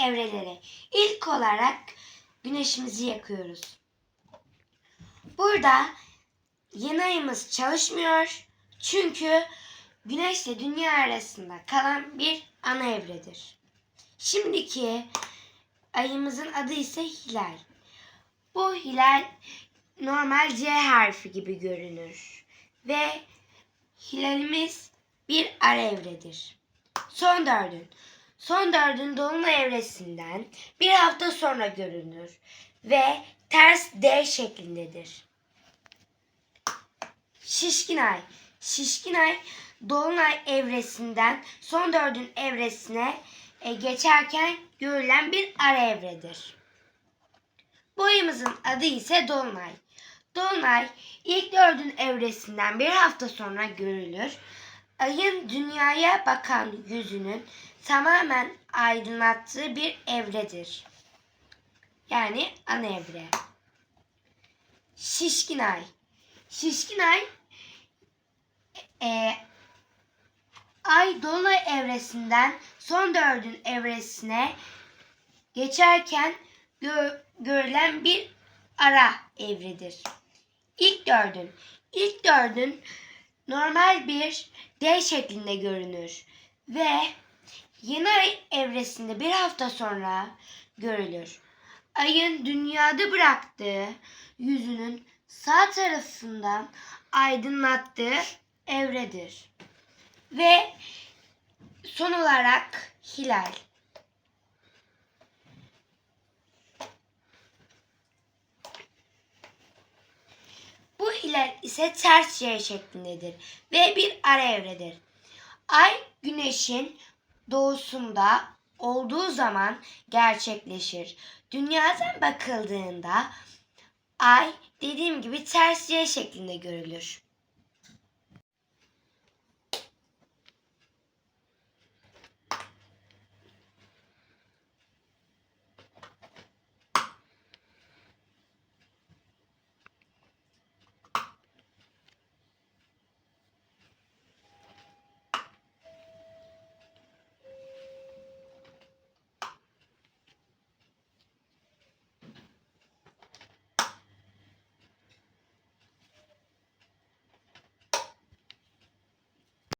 evreleri. İlk olarak güneşimizi yakıyoruz. Burada yeni ayımız çalışmıyor. Çünkü güneşle dünya arasında kalan bir ana evredir. Şimdiki ayımızın adı ise hilal. Bu hilal normal C harfi gibi görünür. Ve hilalimiz bir ara evredir. Son dördün. Son dördün dolunay evresinden bir hafta sonra görünür ve ters D şeklindedir. Şişkin ay. Şişkin ay dolunay evresinden son dördün evresine e, geçerken görülen bir ara evredir. Bu ayımızın adı ise Dolunay. Dolunay ilk dördün evresinden bir hafta sonra görülür. Ayın dünyaya bakan yüzünün tamamen aydınlattığı bir evredir. Yani ana evre. Şişkin ay. Şişkin ay e, ay dolunay evresinden son dördün evresine geçerken gö- görülen bir ara evredir. İlk dördün. İlk dördün normal bir D şeklinde görünür ve yeni ay evresinde bir hafta sonra görülür. Ayın dünyada bıraktığı yüzünün sağ tarafından aydınlattığı evredir. Ve son olarak hilal. Hilal ise ters Y şeklindedir ve bir ara evredir. Ay güneşin doğusunda olduğu zaman gerçekleşir. Dünyadan bakıldığında ay dediğim gibi ters Y şeklinde görülür.